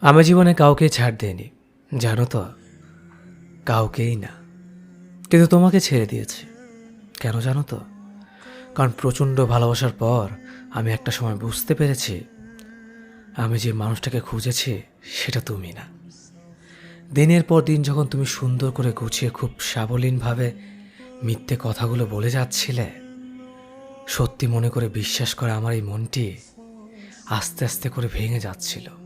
আমি জীবনে কাউকে ছাড় দেয়নি জানো তো? কাউকেই না। কিন্তু তোমাকে ছেড়ে দিয়েছি। কেন জানো তো? কারণ প্রচণ্ড ভালোবাসার পর আমি একটা সময় বুঝতে পেরেছি, আমি যে মানুষটাকে খুঁজেছি, সেটা তুমি না। দিনের পর দিন যখন তুমি সুন্দর করে গুছিয়ে খুব সাবলীনভাবে মিথ্যে কথাগুলো বলে যাচ্ছিলে, সত্যি মনে করে বিশ্বাস করে আমার এই মনটি আস্তে আস্তে করে ভেঙে যাচ্ছিল।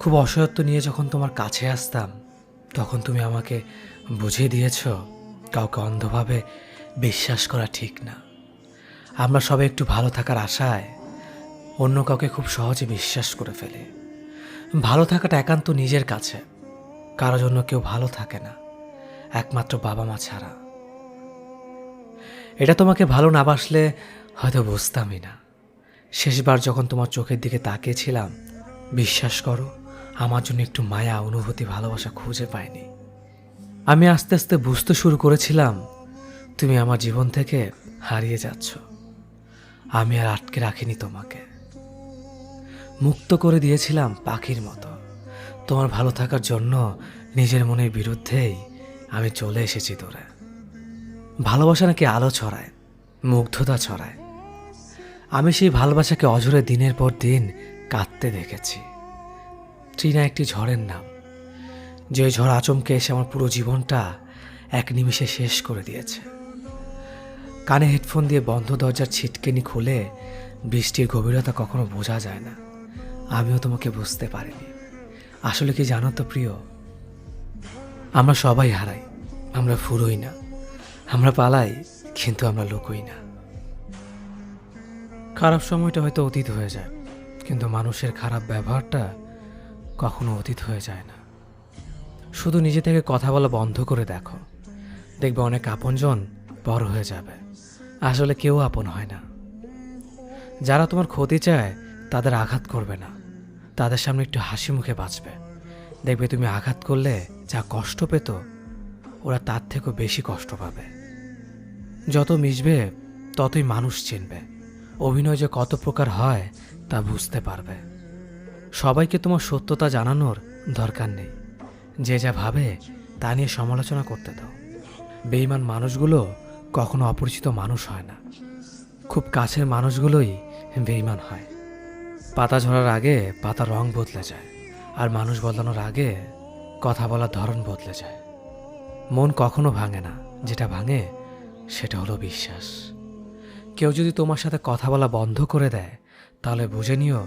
খুব অসহায়ত্ব নিয়ে যখন তোমার কাছে আসতাম, তখন তুমি আমাকে বুঝিয়ে দিয়েছ, কাউকে অন্ধভাবে বিশ্বাস করা ঠিক না। আমরা সবাই একটু ভালো থাকার আশায় অন্য কাউকে খুব সহজে বিশ্বাস করে ফেলে। ভালো থাকাটা একান্ত নিজের কাছে, কারও জন্য কেউ ভালো থাকে না, একমাত্র বাবা মা ছাড়া। এটা তোমাকে ভালো না বাসলে হয়তো বুঝতামই না। শেষবার যখন তোমার চোখের দিকে তাকিয়েছিলাম, বিশ্বাস করো আমার জন্য একটু মায়া, অনুভূতি, ভালোবাসা খুঁজে পাইনি। আমি আস্তে আস্তে বুঝতে শুরু করেছিলাম, তুমি আমার জীবন থেকে হারিয়ে যাচ্ছ। আমি আর আটকে রাখিনি তোমাকে। মুক্ত করে দিয়েছিলাম পাখির মতো। তোমার ভালো থাকার জন্য নিজের মনের বিরুদ্ধেই আমি চলে এসেছি তোরে ভালোবাসা নাকি আলো ছড়ায়, মুগ্ধতা ছড়ায়। আমি সেই ভালোবাসাকে অঝরে দিনের পর দিন কাঁদতে দেখেছি। ট্রিনা একটি ঝড়ের নাম। যে ঝড় আচমকে এসে আমার পুরো জীবনটা এক নিমিষে শেষ করে দিয়েছে। কানে হেডফোন দিয়ে বন্ধ দরজার ছিটকেনি খুলে বৃষ্টির গভীরতা কখনো বোঝা যায় না। আমিও তোমাকে বুঝতে পারিনি। আসলে কি জানো তো প্রিয়? আমরা সবাই হারাই। আমরা ফুরোই না। আমরা পালাই, কিন্তু আমরা লোকই না। খারাপ সময়টা হয়তো অতীত হয়ে যায়, কিন্তু মানুষের খারাপ ব্যবহারটা কখনো অতীত হয়ে যায় না। শুধু নিজে থেকে কথা বলা বন্ধ করে দেখো। দেখবে অনেক আপনজন বড় হয়ে যাবে। আসলে কেউ আপন হয় না। যারা তোমার ক্ষতি চায়, তাদের আঘাত করবে না। তাদের সামনে একটু হাসি মুখে বাঁচবে। দেখবে তুমি আঘাত করলে যা কষ্ট পেত, ওরা তার থেকেও বেশি কষ্ট পাবে। যত মিশবে, ততই মানুষ চিনবে। অভিনয় যে কত প্রকার হয়, তা বুঝতে পারবে। সবাইকে তোমার সত্যতা জানানোর দরকার নেই। যে যা ভাবে, তা নিয়ে সমালোচনা করতে দাও। বেইমান মানুষগুলো কখনো অপরিচিত মানুষ হয় না। খুব কাছের মানুষগুলোই বেইমান হয়। পাতা ঝরার আগে পাতা রং বদলে যায় আর মানুষ বদলানোর আগে কথা বলার ধরন বদলে যায়। মন কখনো ভাঙে না, যেটা ভাঙে সেটা হলো বিশ্বাস। কেউ যদি তোমার সাথে কথা বলা বন্ধ করে দেয়, তাহলে বুঝে নিও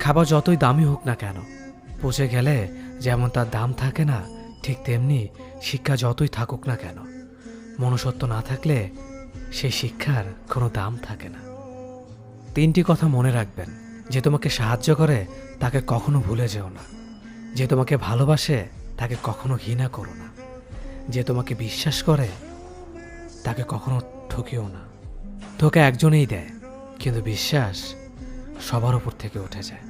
খাবার যতই দামি হোক না কেন, পচে গেলে যেমন তার দাম থাকে না, ঠিক তেমনি শিক্ষা যতই থাকুক না কেন। মনুষ্যত্ব না থাকলে সেই শিক্ষার কোনো দাম থাকে না। তিনটি কথা মনে রাখবেন। যে তোমাকে সাহায্য করে, তাকে কখনো ভুলে যেও না। যে তোমাকে ভালোবাসে, তাকে কখনো ঘৃণা করো না। যে তোমাকে বিশ্বাস করে, তাকে কখনো ঠকিও না। ধোকা একজনেই দেয়, কিন্তু বিশ্বাস সবার উপর থেকে উঠে যায়।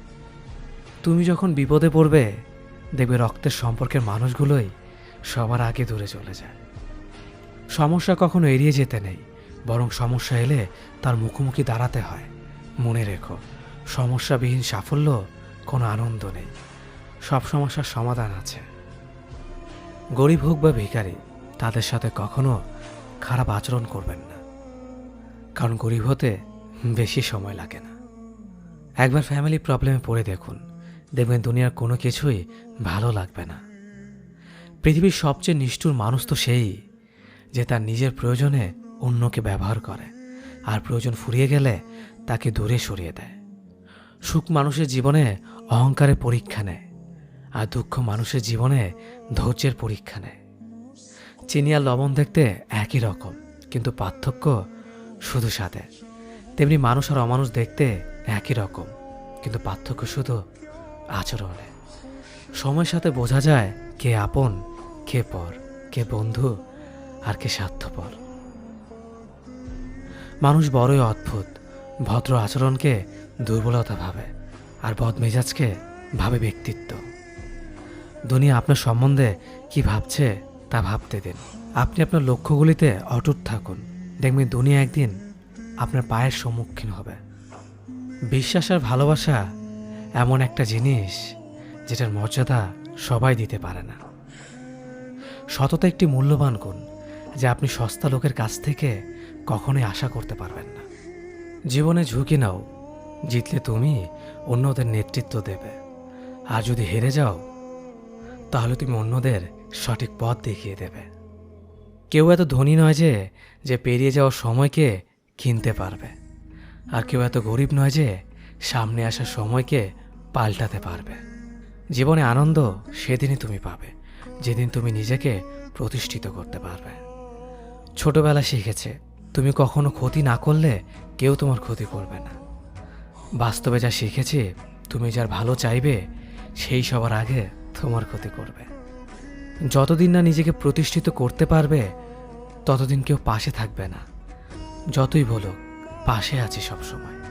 তুমি যখন বিপদে পড়বে, দেখবে রক্তের সম্পর্কের মানুষগুলোই সবার আগে দূরে চলে যায়। সমস্যা কখনো এড়িয়ে যেতে নেই, বরং সমস্যা এলে তার মুখোমুখি দাঁড়াতে হয়। মনে রেখো, সমস্যাবিহীন সাফল্য কোনো আনন্দ নেই। সব সমস্যার সমাধান আছে। গরিব হোক বা ভিখারি, তাদের সাথে কখনো খারাপ আচরণ করবেন না। কারণ গরিব হতে বেশি সময় লাগে না। একবার ফ্যামিলি প্রবলেমে পড়ে দেখুন। দেখবেন দুনিয়ার কোনো কিছুই ভালো লাগবে না। পৃথিবীর সবচেয়ে নিষ্ঠুর মানুষ তো সেই যে তার নিজের প্রয়োজনে অন্যকে ব্যবহার করে আর প্রয়োজন ফুরিয়ে গেলে তাকে দূরে সরিয়ে দেয়। সুখ মানুষের জীবনে অহংকারের পরীক্ষা নেয় আর দুঃখ মানুষের জীবনে ধৈর্যের পরীক্ষা নেয়। চিনি আর লবণ দেখতে একই রকম, কিন্তু পার্থক্য শুধু সাথে তেমনি মানুষ আর অমানুষ দেখতে একই রকম, কিন্তু পার্থক্য শুধু আচরণে। সময়ের সাথে বোঝা যায় কে আপন, কে পর, কে বন্ধু আর কে স্বার্থপর। মানুষ বড়ই অদ্ভুত, ভদ্র আচরণকে দুর্বলতা ভাবে আর বদমেজাজকে ভাবে ব্যক্তিত্ব। দুনিয়া আপনার সম্বন্ধে কি ভাবছে তা ভাবতে দিন। আপনি আপনার লক্ষ্যগুলিতে অটুট থাকুন। দেখবেন দুনিয়া একদিন আপনার পায়ের সম্মুখীন হবে। বিশ্বাস আর ভালোবাসা এমন একটা জিনিস যেটার মর্যাদা সবাই দিতে পারে না। সততা একটি মূল্যবান গুণ যা আপনি সস্তা লোকের কাছ থেকে কখনোই আশা করতে পারবেন না। জীবনে ঝুঁকি নাও, জিতলে তুমি অন্যদের নেতৃত্ব দেবে। আর যদি হেরে যাও, তাহলে তুমি অন্যদের সঠিক পথ দেখিয়ে দেবে। কেউ এত ধনী নয় যে যে পেরিয়ে যাওয়ার সময়কে কিনতে পারবে। আর কেউ এত গরিব নয় যে সামনে আসার সময়কে পাল্টাতে পারবে। জীবনে আনন্দ সেদিনই তুমি পাবে, যেদিন তুমি নিজেকে প্রতিষ্ঠিত করতে পারবে। ছোটবেলা শিখেছে, তুমি কখনো ক্ষতি না করলে কেউ তোমার ক্ষতি করবে না। বাস্তবে যা শিখেছি, তুমি যার ভালো চাইবে, সেই সবার আগে তোমার ক্ষতি করবে। যতদিন না নিজেকে প্রতিষ্ঠিত করতে পারবে, ততদিন কেউ পাশে থাকবে না। যতই বলুক, পাশে আছি সবসময়।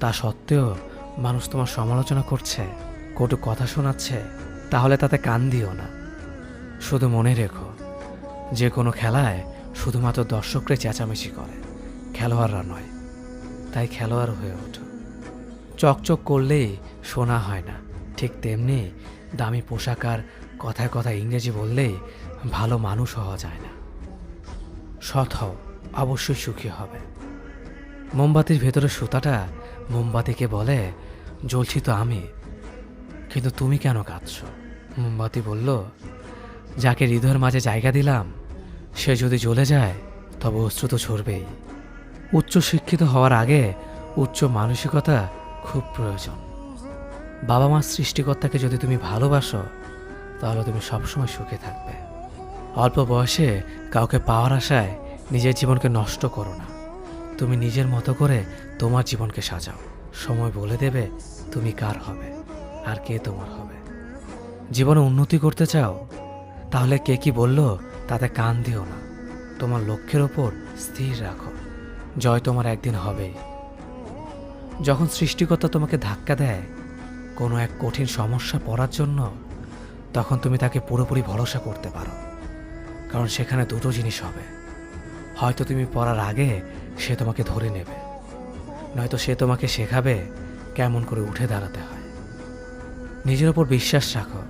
তা সত্ত্বেও মানুষ তোমার সমালোচনা করছে, কটু কথা শোনাচ্ছে, তাহলে তাতে কান দিও না। শুধু মনে রেখো, যে কোনো খেলায় শুধুমাত্র দর্শকরা চেঁচামেচি করে, খেলোয়াড়রা নয়, তাই খেলোয়াড় হয়ে ওঠো। চকচক করলেই শোনা হয় না, ঠিক তেমনি দামি পোশাক আর কথায় কথায় ইংরেজি বললেই ভালো মানুষ হওয়া যায় না। সৎ হও, অবশ্যই সুখী হবে। মোমবাতির ভেতরে সুতাটা মোমবাতিকে বলে, জ্বলছি তো আমি। কিন্তু তুমি কেন কাঁদছ? মোমবাতি বলল, যাকে হৃদয়ের মাঝে জায়গা দিলাম, সে যদি জ্বলে যায়, তবে অস্ত্র তো ছড়বেই উচ্চ শিক্ষিত হওয়ার আগে উচ্চ মানসিকতা খুব প্রয়োজন। বাবা মার সৃষ্টিকর্তাকে যদি তুমি ভালোবাসো, তাহলে তুমি সবসময় সুখে থাকবে। অল্প বয়সে কাউকে পাওয়ার আশায় নিজের জীবনকে নষ্ট করো না। তুমি নিজের মতো করে তোমার জীবনকে সাজাও। সময় বলে দেবে তুমি কার হবে আর কে তোমার হবে। জীবনে উন্নতি করতে চাও, তাহলে কে কি বলল তাতে কান দিও না। তোমার লক্ষ্যের ওপর স্থির রাখো। জয় তোমার একদিন হবেই যখন সৃষ্টিকর্তা তোমাকে ধাক্কা দেয়, কোনো এক কঠিন সমস্যা পড়ার জন্য, তখন তুমি তাকে পুরোপুরি ভরসা করতে পারো। কারণ সেখানে দুটো জিনিস হবে। হয়তো তুমি পড়ার আগে সে তোমাকে ধরে নেবে। নয়তো সে তোমাকে শেখাবে কেমন করে উঠে দাঁড়াতে হয়। নিজের ওপর বিশ্বাস রাখো,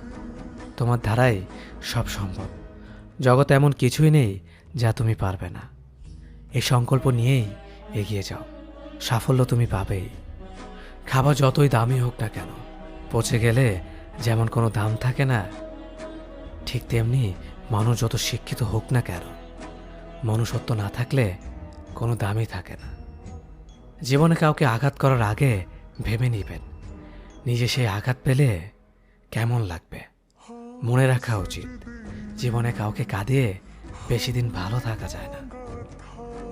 তোমার ধারাই সব সম্ভব। জগতে এমন কিছুই নেই যা তুমি পারবে না। এই সংকল্প নিয়েই এগিয়ে যাও। সাফল্য তুমি পাবেই। খাবার যতই দামি হোক না কেন, পচে গেলে যেমন কোনো দাম থাকে না, ঠিক তেমনি মানুষ যত শিক্ষিত হোক না কেন, মনুষ্যত্ব না থাকলে কোনো দামই থাকে না। জীবনে কাউকে আঘাত করার আগে ভেবে নিবেন। নিজে সেই আঘাত পেলে কেমন লাগবে? মনে রাখা উচিত, জীবনে কাউকে কাঁদিয়ে বেশি দিন ভালো থাকা যায় না।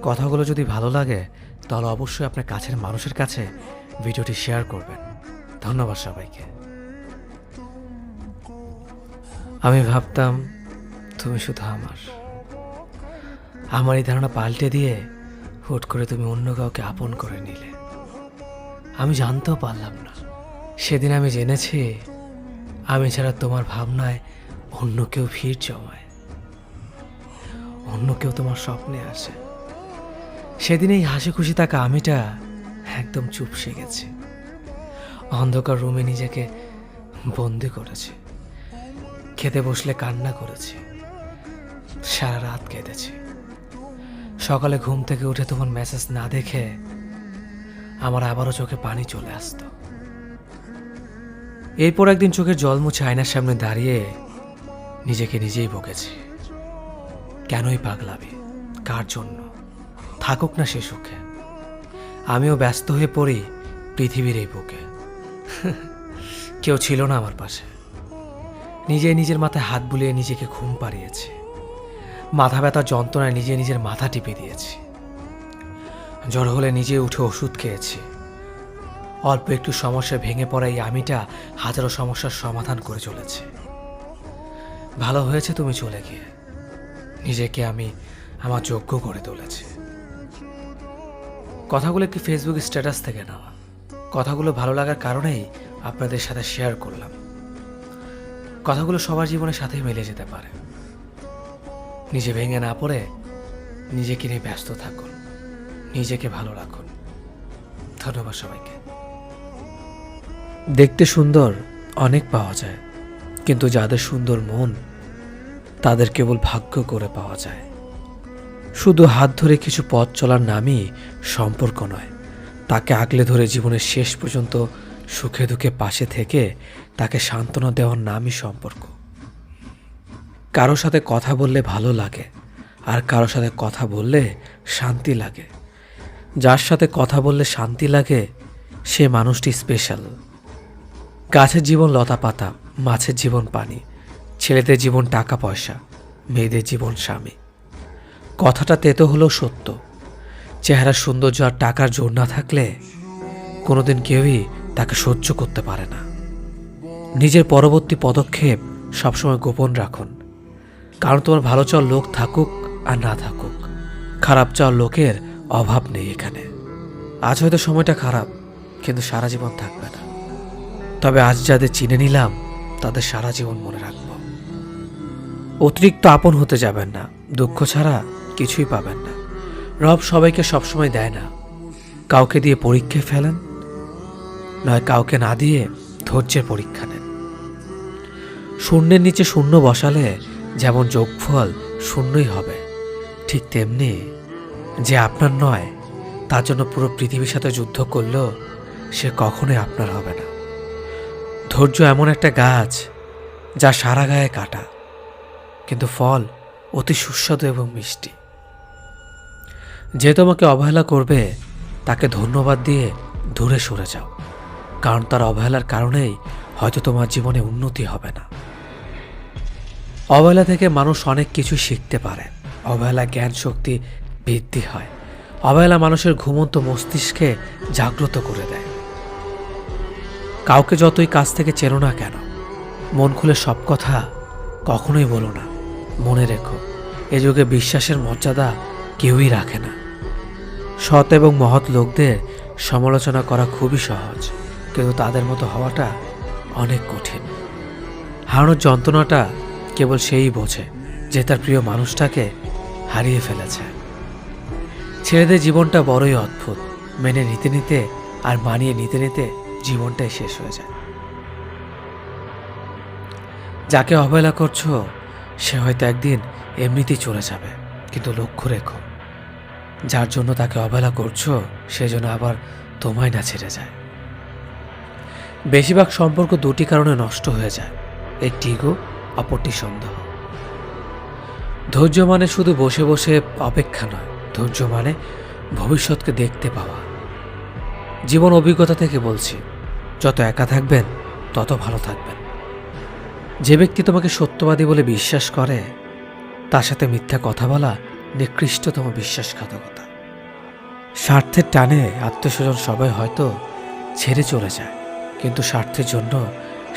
কথাগুলো যদি ভালো লাগে, তাহলে অবশ্যই আপনার কাছের মানুষের কাছে ভিডিওটি শেয়ার করবেন। ধন্যবাদ সবাইকে। আমি ভাবতাম, তুমি শুধু আমার। আমার এই ধারণা পাল্টে দিয়ে হুট করে তুমি অন্য কাউকে আপন করে নিলে। আমি জানতেও পারলাম না। সেদিন আমি জেনেছি, আমি ছাড়া তোমার ভাবনায় অন্য কেউ ভিড় জমায়। অন্য কেউ তোমার স্বপ্নে আসে। সেদিন এই হাসি খুশি থাকা আমিটা একদম চুপসে গেছে। অন্ধকার রুমে নিজেকে বন্দি করেছি। খেতে বসলে কান্না করেছি। সারা রাত কেঁদেছি। সকালে ঘুম থেকে উঠে তোমার মেসেজ না দেখে আমার আবারও চোখে পানি চলে আসতো। এরপর একদিন চোখের জল মুছে আয়নার সামনে দাঁড়িয়ে নিজেকে নিজেই বকেছি। কেনই পাগলাবি কার জন্য? থাকুক না সে সুখে। আমিও ব্যস্ত হয়ে পড়ি পৃথিবীর এই বুকে। কেউ ছিল না আমার পাশে। নিজে নিজের মাথায় হাত বুলিয়ে নিজেকে ঘুম পাড়িয়েছি। মাথা ব্যথা যন্ত্রণায় নিজে নিজের মাথা টিপে দিয়েছি। জ্বর হলে নিজে উঠে ওষুধ খেয়েছি। অল্প একটু সমস্যা ভেঙে পড়া এই আমিটা হাজারো সমস্যার সমাধান করে চলেছে। ভালো হয়েছে তুমি চলে গিয়ে। নিজেকে আমি আমার যোগ্য করে তুলেছি। কথাগুলো একটি ফেসবুক স্ট্যাটাস থেকে নেওয়া? কথাগুলো ভালো লাগার কারণেই আপনাদের সাথে শেয়ার করলাম। কথাগুলো সবার জীবনের সাথেই মিলে যেতে পারে। নিজে ভেঙে না পড়ে নিজেকে নিয়ে ব্যস্ত থাকুন। নিজেকে ভালো রাখুন। ধন্যবাদ সবাইকে। দেখতে সুন্দর অনেক পাওয়া যায়, কিন্তু যাদের সুন্দর মন, তাদের কেবল ভাগ্য করে পাওয়া যায়। শুধু হাত ধরে কিছু পথ চলার নামই সম্পর্ক নয়, তাকে আগলে ধরে জীবনের শেষ পর্যন্ত সুখে দুঃখে পাশে থেকে তাকে সান্ত্বনা দেওয়ার নামই সম্পর্ক। কারও সাথে কথা বললে ভালো লাগে, আর কারও সাথে কথা বললে শান্তি লাগে। যার সাথে কথা বললে শান্তি লাগে, সে মানুষটি স্পেশাল গাছের জীবন লতা পাতা, মাছের জীবন পানি, ছেলেদের জীবন টাকা পয়সা, মেয়েদের জীবন স্বামী। কথাটা তেতো হলেও সত্য। চেহারা সৌন্দর্য আর টাকার জোর না থাকলে কোনোদিন কেউই তাকে সহ্য করতে পারে না। নিজের পরবর্তী পদক্ষেপ সবসময় গোপন রাখুন। কারণ তোমার ভালো চাওয়ার লোক থাকুক আর না থাকুক। খারাপ চাওয়ার লোকের অভাব নেই এখানে। আজ হয়তো সময়টা খারাপ, কিন্তু সারা জীবন থাকবে না। তবে আজ যাদের চিনে নিলাম, তাদের সারা জীবন মনে রাখব। অতিরিক্ত আপন হতে যাবেন না, দুঃখ ছাড়া কিছুই পাবেন না। রব সবাইকে সবসময় দেয় না। কাউকে দিয়ে পরীক্ষায় ফেলেন, নয় কাউকে না দিয়ে ধৈর্যের পরীক্ষা নেন। শূন্যের নিচে শূন্য বসালে যেমন যোগফল শূন্যই হবে, ঠিক তেমনি যে আপনার নয়, তার জন্য পুরো পৃথিবীর সাথে যুদ্ধ করলেও সে কখনোই আপনার হবে না। ধৈর্য এমন একটা গাছ যা সারা গায়ে কাটা, কিন্তু ফল অতি সুস্বাদু এবং মিষ্টি। যে তোমাকে অবহেলা করবে, তাকে ধন্যবাদ দিয়ে দূরে সরে যাও, কারণ তার অবহেলার কারণেই হয়তো তোমার জীবনে উন্নতি হবে না। অবহেলা থেকে মানুষ অনেক কিছু শিখতে পারে। অবহেলা জ্ঞান শক্তি বৃদ্ধি হয়। অবহেলা মানুষের ঘুমন্ত মস্তিষ্কে জাগ্রত করে দেয়। কাউকে যতই কাছ থেকে চেনো না কেন, মন খুলে সব কথা কখনোই বলো না। মনে রেখো, এ যুগে বিশ্বাসের মর্যাদা কেউই রাখে না। সৎ এবং মহৎ লোকদের সমালোচনা করা খুবই সহজ, কিন্তু তাদের মতো হওয়াটা অনেক কঠিন। হারানোর যন্ত্রণাটা কেবল সেই বোঝে যে তার প্রিয় মানুষটাকে হারিয়ে ফেলেছে। ছেলেদের জীবনটা বড়ই অদ্ভুত। মেনে নিতে নিতে আর মানিয়ে নিতে নিতে জীবনটাই শেষ হয়ে যায়। যাকে অবহেলা করছ, সে হয়তো একদিন এমনিতেই চলে যাবে, কিন্তু লক্ষ্য রেখো, যার জন্য তাকে অবহেলা করছ, সে যেন আবার তোমায় না ছেড়ে যায়। বেশিরভাগ সম্পর্ক দুটি কারণে নষ্ট হয়ে যায়। একটি ইগো অপরটি সন্দেহ। ধৈর্য মানে শুধু বসে বসে অপেক্ষা নয়, ধৈর্য মানে ভবিষ্যৎকে দেখতে পাওয়া। জীবন অভিজ্ঞতা থেকে বলছি, যত একা থাকবেন, তত ভালো থাকবেন। যে ব্যক্তি তোমাকে সত্যবাদী বলে বিশ্বাস করে, তার সাথে মিথ্যা কথা বলা নিকৃষ্টতম বিশ্বাসঘাতকতা। স্বার্থের টানে আত্মীয়স্বজন সবাই হয়তো ছেড়ে চলে যায়, কিন্তু স্বার্থের জন্য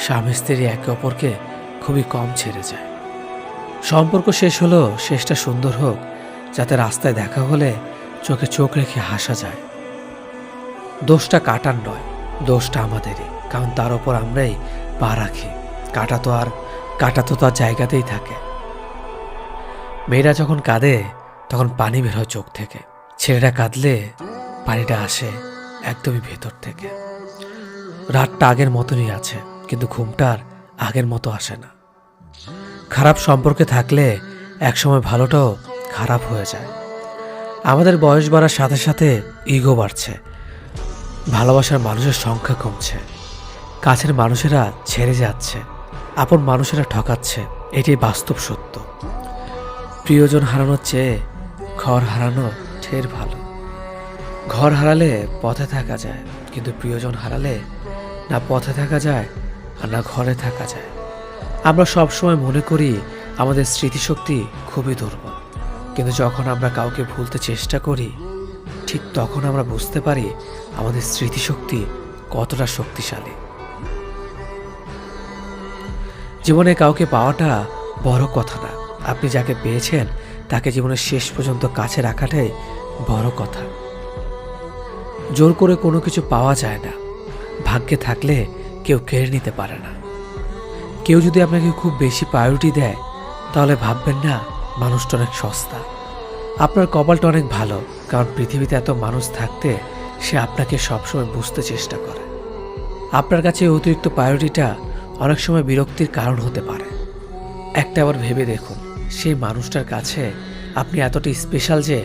স্বামী স্ত্রী একে অপরকে খুবই কম ছেড়ে যায়। সম্পর্ক শেষ হলো শেষটা সুন্দর হোক, যাতে রাস্তায় দেখা হলে চোখে চোখ রেখে হাসা যায়। দোষটা কাটার নয়, দোষটা আমাদেরই, কারণ তার ওপর আমরাই পা রাখি। কাটা তো আর, কাটা তো তার জায়গাতেই থাকে। মেয়েরা যখন কাঁদে, তখন পানি বের হয় চোখ থেকে। ছেলেরা কাঁদলে পানিটা আসে একদমই ভেতর থেকে। রাতটা আগের মতনই আছে, কিন্তু ঘুমটার আগের মতো আসে না। খারাপ সম্পর্কে থাকলে একসময় ভালোটাও খারাপ হয়ে যায়। আমাদের বয়স বাড়ার সাথে সাথে ইগো বাড়ছে। ভালোবাসার মানুষের সংখ্যা কমছে। কাছের মানুষেরা ছেড়ে যাচ্ছে। আপন মানুষেরা ঠকাচ্ছে। এটাই বাস্তব সত্য। প্রিয়জন হারানোর চেয়ে ঘর হারানো ঠের ভালো। ঘর হারালে পথে থাকা যায়, কিন্তু প্রিয়জন হারালে না পথে থাকা যায় আর না ঘরে থাকা যায়। আমরা সবসময় মনে করি আমাদের স্মৃতিশক্তি খুবই দুর্বল। কিন্তু যখন আমরা কাউকে ভুলতে চেষ্টা করি, ঠিক তখন আমরা বুঝতে পারি আমাদের স্মৃতিশক্তি কতটা শক্তিশালী। জীবনে কাউকে পাওয়াটা বড় কথা না। আপনি যাকে পেয়েছেন, তাকে জীবনের শেষ পর্যন্ত কাছে রাখাটাই বড় কথা। জোর করে কোনো কিছু পাওয়া যায় না। ভাগ্যে থাকলে কেউ কেড়ে নিতে পারে না। কেউ যদি আপনাকে খুব বেশি প্রায়োরিটি দেয়, তাহলে ভাববেন না, মানুষটা অনেক সস্তা। আপনার কপালটা অনেক ভালো, কারণ পৃথিবীতে এত মানুষ থাকতে সে আপনাকে সবসময় বুঝতে চেষ্টা করে। আপনার কাছে অতিরিক্ত প্রায়োরিটিটা অনেক সময় বিরক্তির কারণ হতে পারে। একটা আবার ভেবে দেখুন, সেই মানুষটার কাছে আপনি এতটা স্পেশাল যে